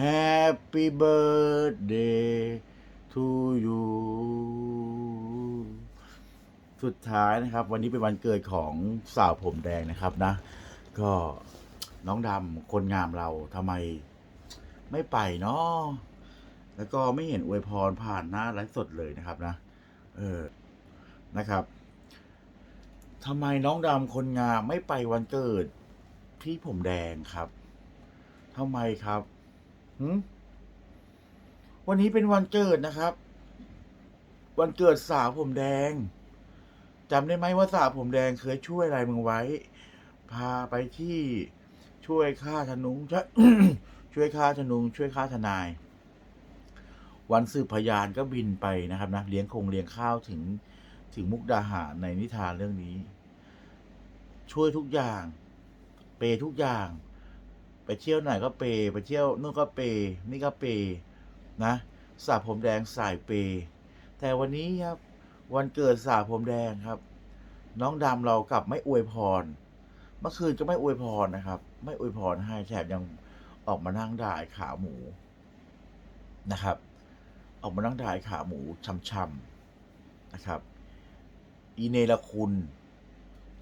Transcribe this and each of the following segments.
Happy birthday to you สุดท้ายนะครับ วันนี้เป็นวันเกิดของสาวผมแดงนะครับนะ ก็น้องดำคนงามเราทำไมไม่ไปเนาะแล้วก็ไม่เห็นอวยพรผ่านหน้าไลฟ์สดเลยนะครับนะ เออนะครับทำไมน้องดำคนงามไม่ไปวันเกิดพี่ผมแดงครับทำไมครับ วันนี้เป็นวันเกิดนะครับ วันเกิดสาวผมแดงจำได้ไหมว่าสาวผมแดงเคยช่วยอะไรมึงไว้ พาไปที่ช่วยค่าธนุงช่วยช่วยค่าธนุงช่วยค่าทนาย วันสืบพยานก็บินไปนะครับนะเลี้ยงคงเลี้ยงข้าวถึงถึงมุกดาหารในนิทานเรื่องนี้ ช่วยทุกอย่าง เปย์ทุกอย่าง ไปเที่ยวไหนก็เปย์ไปเที่ยวนู่นก็เปย์นี่ก็เปย์นะสาผมแดงสายเปย์แต่วันนี้ครับ วันเกิดสาผมแดงครับ น้องดำเรากลับไม่อวยพร เมื่อคืนก็ไม่อวยพรนะครับ ไม่อวยพรให้แถมยังออกมานั่งด่าไอ้ขาหมูนะครับ ออกมานั่งด่าไอ้ขาหมูช่ำๆนะครับ อีเนรคุณ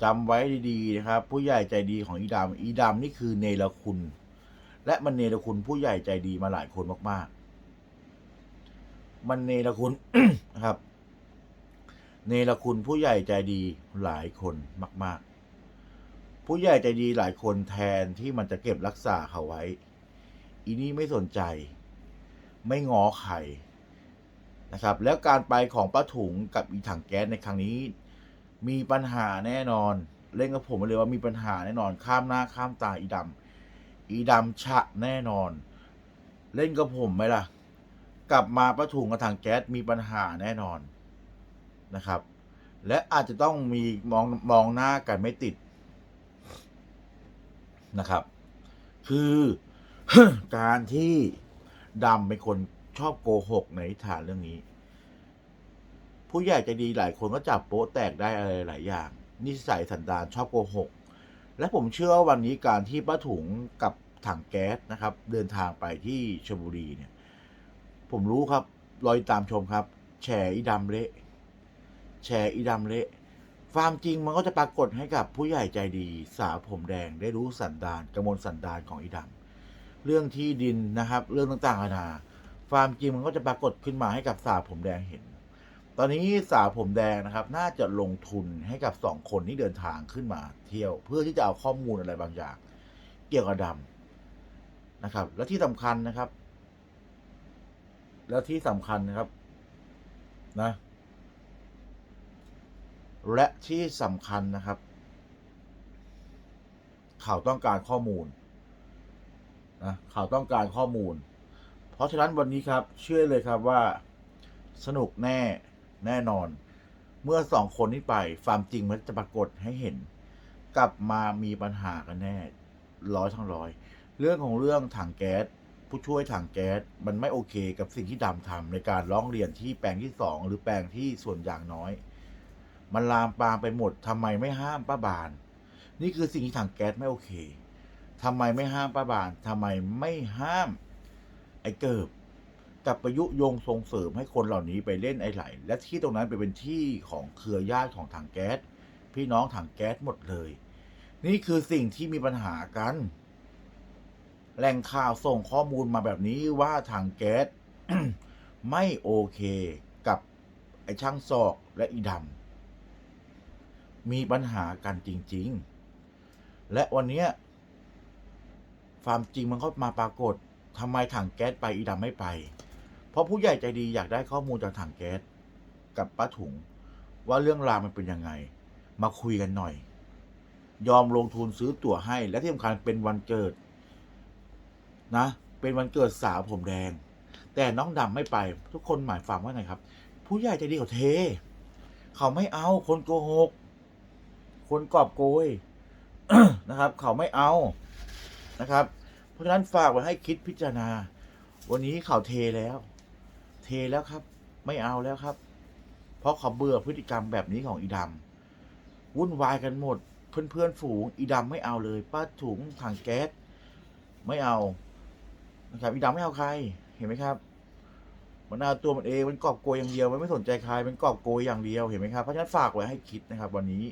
จำไว้ดีๆนะครับ ผู้ใหญ่ใจดีของอีดำอีดำนี่คือเนรคุณ และมันเนรคุณผู้ใหญ่ใจดีมาหลายคนมาก ๆ มันเนรคุณนะครับ เนรคุณผู้ใหญ่ใจดีหลายคนมาก ๆ ผู้ใหญ่ใจดีหลายคนแทนที่มันจะเก็บรักษาเขาไว้ อีนี่ไม่สนใจ ไม่งอใครนะครับ แล้วการไปของป้าถุงกับอีถังแก๊สในครั้งนี้ มีปัญหาแน่นอน เล่นกับผมมาเลยว่ามีปัญหาแน่นอน ข้ามหน้าข้ามตาอีดำอีดำฉะแน่นอน เล่นกับผมไหมล่ะ กลับมาป้าถุงกับถังแก๊สมีปัญหาแน่นอนนะครับ และอาจจะต้องมีมองมองหน้ากันไม่ติดนะครับ คือการที่ดำเป็นคนชอบโกหกในนิทานเรื่องนี้ ผู้ใหญ่ใจดีหลายคนก็จับโป๊ะแตกได้อะไรหลายอย่าง นิสัยสันดานชอบโกหก และผมเชื่อว่าวันนี้การที่ป้าถุงกับถังแก๊สนะครับ เดินทางไปที่ชลบุรีเนี่ย ผมรู้ครับรอยตามชมครับแฉอีดำเละแชร์อีดำเละความจริงมันก็จะปรากฏให้กับผู้ใหญ่ใจดี สาวผมแดงได้รู้สันดานกระมวลสันดานของอีดำเรื่องที่ดินนะครับ เรื่องต่างๆนานาความจริงมันก็จะปรากฏขึ้นมาให้กับสาวผมแดงเห็น ตอนนี้สาวผมแดงนะครับ น่าจะลงทุนให้กับสองคนที่เดินทางขึ้นมาเที่ยว เพื่อที่จะเอาข้อมูลอะไรบางอย่าง เกี่ยวกับดำนะครับ และที่สำคัญนะครับ แล้วที่สำคัญนะครับนะ และที่สำคัญนะครับ เขาต้องการข้อมูลนะเขาต้องการข้อมูล เพราะฉะนั้นวันนี้ครับ เชื่อเลยครับว่าสนุกแน่ แน่นอน เมื่อสองคนนี้ไปความจริงมันจะปรากฏให้เห็น กลับมามีปัญหากันแน่ร้อยทั้งร้อย เรื่องของเรื่องถังแก๊สผู้ช่วยถังแก๊สมันไม่โอเคกับสิ่งที่ดำทำในการร้องเรียนที่แปลงที่สองหรือแปลงที่ส่วนอย่างน้อย มันลามปามไปหมดทำไมไม่ห้ามป้าบาน นี่คือสิ่งที่ถังแก๊สไม่โอเคทำไมไม่ห้ามป้าบานทำไมไม่ห้าม ไอ้เกิบ กับประยุโยงส่งเสริมให้คนเหล่านี้ไปเล่นไอไหล และที่ตรงนั้นไปเป็นที่ของเครือญาติของถังแก๊ส พี่น้องถังแก๊สหมดเลย นี่คือสิ่งที่มีปัญหากัน แหล่งข่าวส่งข้อมูลมาแบบนี้ว่าถังแก๊สไม่โอเคกับไอช่างซอกและอีดำมีปัญหากันจริง ๆ และวันนี้ความจริงมันก็มาปรากฏทำไมถังแก๊สไปอีดำไม่ไป เพราะผู้ใหญ่ใจดีอยากได้ข้อมูลจากถังแก๊สกับป้าถุง ว่าเรื่องราวมันเป็นยังไง มาคุยกันหน่อย ยอมลงทุนซื้อตั๋วให้ และที่สำคัญเป็นวันเกิด นะ เป็นวันเกิดสาวผมแดง แต่น้องดำไม่ไป ทุกคนหมายความว่าไงครับ ผู้ใหญ่ใจดีเขาเท เขาไม่เอาคนโกหก คนกอบโกยนะครับ เขาไม่เอานะครับ เพราะฉะนั้นฝากไว้ให้คิดพิจารณา วันนี้เขาเทแล้ว ทแล้วครับ ไม่เอาแล้วครับ เพราะเขาเบื่อพฤติกรรมแบบนี้ของอีดำวุ่นวายกันหมดเพื่อนเพื่อนๆฝูงอีดำไม่เอาเลย ป้าถุงถังแก๊สไม่เอานะครับอีดำไม่เอาใครเห็นไหมครับ มันเอาตัวมันเองมันกอบโกยอย่างเดียวมันไม่สนใจใครมันกอบโกยอย่างเดียวเห็นไหมครับเพราะฉะนั้นฝากไว้ให้คิดนะครับ วันนี้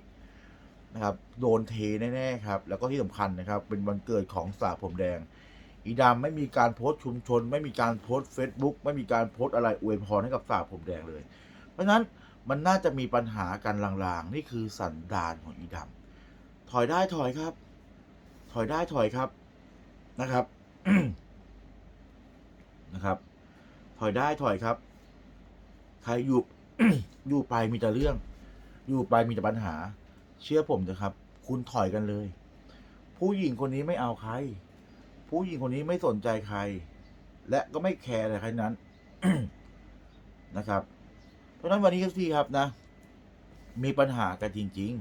นะครับ โดนเทแน่ๆครับ แล้วก็ที่สำคัญนะครับ เป็นวันเกิดของสาผมแดง อีดำไม่มีการโพสต์ชุมชน ไม่มีการโพสต์เฟซบุ๊กไม่มีการโพสต์อะไรอวยพรให้กับสาผมแดงเลย เพราะฉะนั้นมันน่าจะมีปัญหากันลางๆ นี่คือสันดานของอีดำถอยได้ถอยครับ ถอยได้ถอยครับนะครับนะครับ ถอยได้ถอยครับ ใครอยู่อยู่ไปมีแต่เรื่อง อยู่ไปมีแต่ปัญหา เชื่อผมนะครับ คุณถอยกันเลย ผู้หญิงคนนี้ไม่เอาใคร ผู้หญิงคนนี้ไม่สนใจใคร และก็ไม่แคร์อะไรใครนั้น นะครับ เพราะฉะนั้นวันนี้ก็ที่ครับนะ มีปัญหากันจริง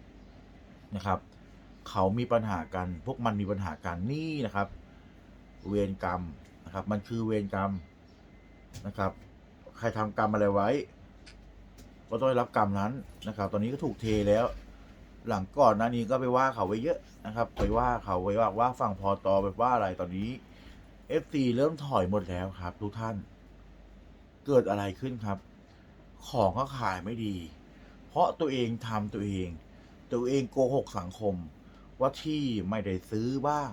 ๆนะครับ เขามีปัญหากัน พวกมันมีปัญหากันนี่นะครับ เวรกรรมนะครับ มันคือเวรกรรมนะครับ ใครทำกรรมอะไรไว้ ก็ต้องได้รับกรรมนั้นนะครับ ตอนนี้ก็ถูกเทแล้ว หลังก่อนหน้านี้ก็ไปว่าเขาไว้เยอะนะครับ ไปว่าเขาไว้ว่าว่าฝั่งพอตอไปว่าอะไรตอนนี้ FC เริ่มถอยหมดแล้วครับ ทุกท่าน เกิดอะไรขึ้นครับ ของก็ขายไม่ดี เพราะตัวเองทำตัวเอง ตัวเองโกหกสังคม ว่าที่ไม่ได้ซื้อบ้าง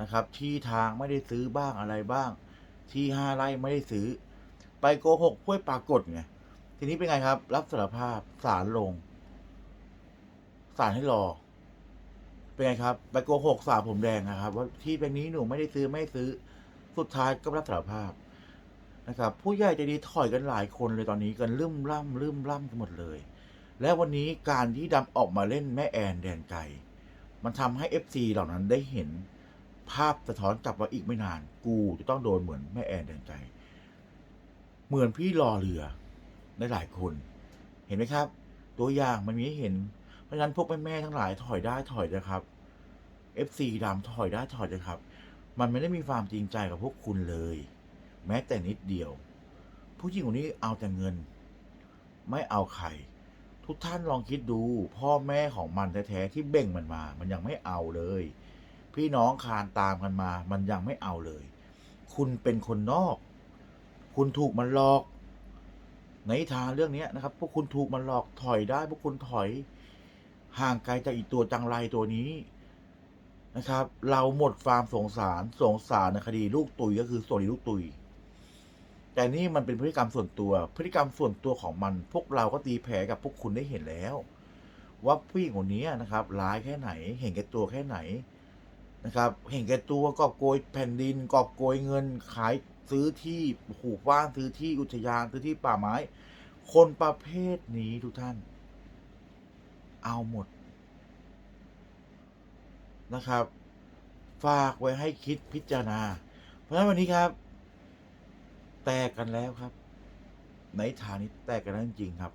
นะครับ ที่ทางไม่ได้ซื้อบ้างอะไรบ้าง ที่ห้าไร่ไม่ได้ซื้อ ไปโกหกเพื่อปรากฏไงทีนี้เป็นไงครับ รับสารภาพศาลลง ศาลให้รอ เป็นไงครับไปโกหกสาวผมแดงนะครับ ว่าที่แปลงนี้หนูไม่ได้ซื้อไม่ซื้อ สุดท้ายก็รับสารภาพนะครับ ผู้ใหญ่ใจดีถอยกันหลายคนเลยตอนนี้กันลืมล่ำลืมล่ำกันหมดเลย และวันนี้การที่ดำออกมาเล่นแม่แอนแดนไก่มันทำให้ FC เหล่านั้นได้เห็น ภาพสะท้อนกลับว่าอีกไม่นาน กูจะต้องโดนเหมือนแม่แอนแดนไก่เหมือนพี่รอเรือได้หลายคน เห็นไหมครับ ตัวอย่างมันมีให้เห็น เพราะฉะนั้นพวกแม่ๆทั้งหลายถอยได้ถอยนะครับ FC ดำถอยได้ถอยนะครับ มันไม่ได้มีความจริงใจกับพวกคุณเลย แม้แต่นิดเดียว ผู้หญิงคนนี้เอาแต่เงิน ไม่เอาใคร ทุกท่านลองคิดดู พ่อแม่ของมันแท้ๆที่เบ่งมันมา มันยังไม่เอาเลย พี่น้องคานตามกันมา มันยังไม่เอาเลย คุณเป็นคนนอก คุณถูกมันหลอก ในทานเรื่องนี้นะครับ พวกคุณถูกมันหลอกถอยได้ พวกคุณถอย ห่างไกลจากอีตัวจังไรตัวนี้นะครับ เราหมดความสงสารสงสารในคดีลูกตุยก็คือส่วนลูกตุย แต่นี่มันเป็นพฤติกรรมส่วนตัว พฤติกรรมส่วนตัวของมัน พวกเราก็ตีแผลกับพวกคุณได้เห็นแล้ว ว่าผู้หญิงคนนี้นะครับ ร้ายแค่ไหน เห็นแก่ตัวแค่ไหนนะครับ เห็นแก่ตัวกอบโกยแผ่นดินกอบโกยเงินขายซื้อที่หูกว้างซื้อที่อุทยานซื้อที่ป่าไม้ คนประเภทนี้ทุกท่าน เอาหมด นะครับ ฝากไว้ให้คิดพิจารณา เพราะฉะนั้นวันนี้ครับ แตกกันแล้วครับ ในฐานนี้แตกกันแล้วจริงครับ